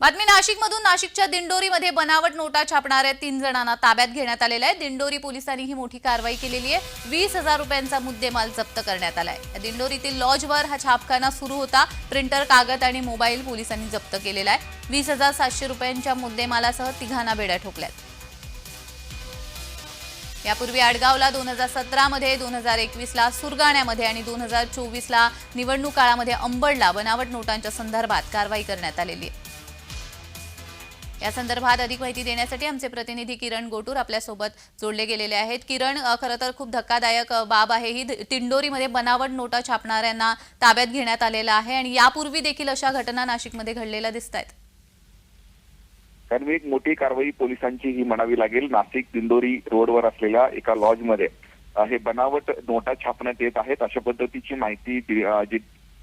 बातमी नाशिकमधून. नाशिकच्या दिंडोरीमध्ये बनावट नोटा छापणाऱ्या तीन जणांना ताब्यात घेण्यात आलेल्या आहे. दिंडोरी पोलिसांनी ही मोठी कारवाई केलेली आहे. वीस हजार रुपयांचा मुद्देमाल जप्त करण्यात आलाय. दिंडोरीतील लॉजवर हा छापखाना सुरू होता. प्रिंटर कागद आणि मोबाईल पोलिसांनी जप्त केलेला आहे. वीस हजार सातशे रुपयांच्या मुद्देमालासह तिघांना बेड्या ठोकल्यात. यापूर्वी आडगावला दोन हजार सतरामध्ये दोन हजार एकवीसला सुरगाण्यामध्ये आणि दोन हजार चोवीसला निवडणूक काळामध्ये अंबडला बनावट नोटांच्या संदर्भात कारवाई करण्यात आलेली आहे. या संदर्भात अधिक माहिती देण्यासाठी आमचे प्रतिनिधी किरण गोटूर आपल्यासोबत जोडले गेलेले आहेत. किरण खरं तर खूप धक्कादायक बाब आहे. ही तिंडोरीमध्ये बनावट नोटा छापणाऱ्यांना ताब्यात घेण्यात आलेला आहे आणि यापूर्वी देखील अशा घटना नाशिकमध्ये घडलेल्या दिसत आहेत कारण एक मोठी कारवाई पोलिसांची ही म्हणावी लागेल. नाशिक दिंडोरी रोडवर असलेल्या एका लॉजमध्ये हे बनावट नोटा छापण्यात येत आहेत. अशा पद्धतीची माहिती जी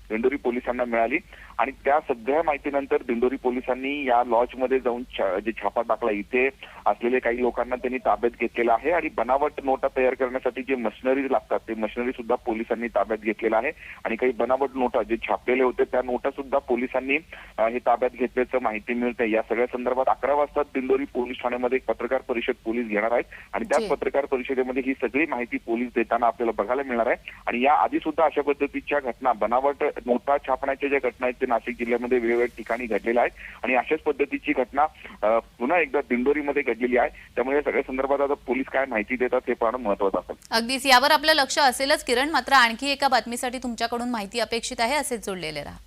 दिंडोरी पोलिसांना मिळाली. आणि त्या सगळ्या माहितीनंतर दिंडोरी पोलिसांनी या लॉजमध्ये जाऊन जे छापा टाकला इथे असलेले काही लोकांना त्यांनी ताब्यात घेतलेलं आहे. आणि बनावट नोटा तयार करण्यासाठी जे मशिनरी लागतात ते मशिनरी सुद्धा पोलिसांनी ताब्यात घेतलेलं आहे. आणि काही बनावट नोटा जे छापलेले होते त्या नोटा सुद्धा पोलिसांनी हे ताब्यात घेतल्याचं माहिती मिळते. या सगळ्या संदर्भात अकरा वाजता दिंडोरी पोलीस ठाण्यामध्ये एक पत्रकार परिषद पोलीस घेणार आहेत. आणि. त्या पत्रकार परिषदेमध्ये ही सगळी माहिती पोलीस देताना आपल्याला बघायला मिळणार आहे. आणि या आधी सुद्धा अशा पद्धतीच्या घटना बनावट नोटा छापण्याच्या ज्या घटना आहेत ते नाशिक जिल्ह्यामध्ये वेगवेगळ्या ठिकाणी घडलेल्या आहेत. आणि अशाच पद्धतीची घटना पुन्हा एकदा दिंडोरीमध्ये घडलेली आहे. त्यामुळे या सगळ्या संदर्भात आता पोलीस काय माहिती देतात हे पाहणं महत्वाचं असेल. अगदीच यावर आपलं लक्ष असेलच. किरण मात्र आणखी एका बातमीसाठी तुमच्याकडून माहिती अपेक्षित आहे असेच जोडलेले राहा.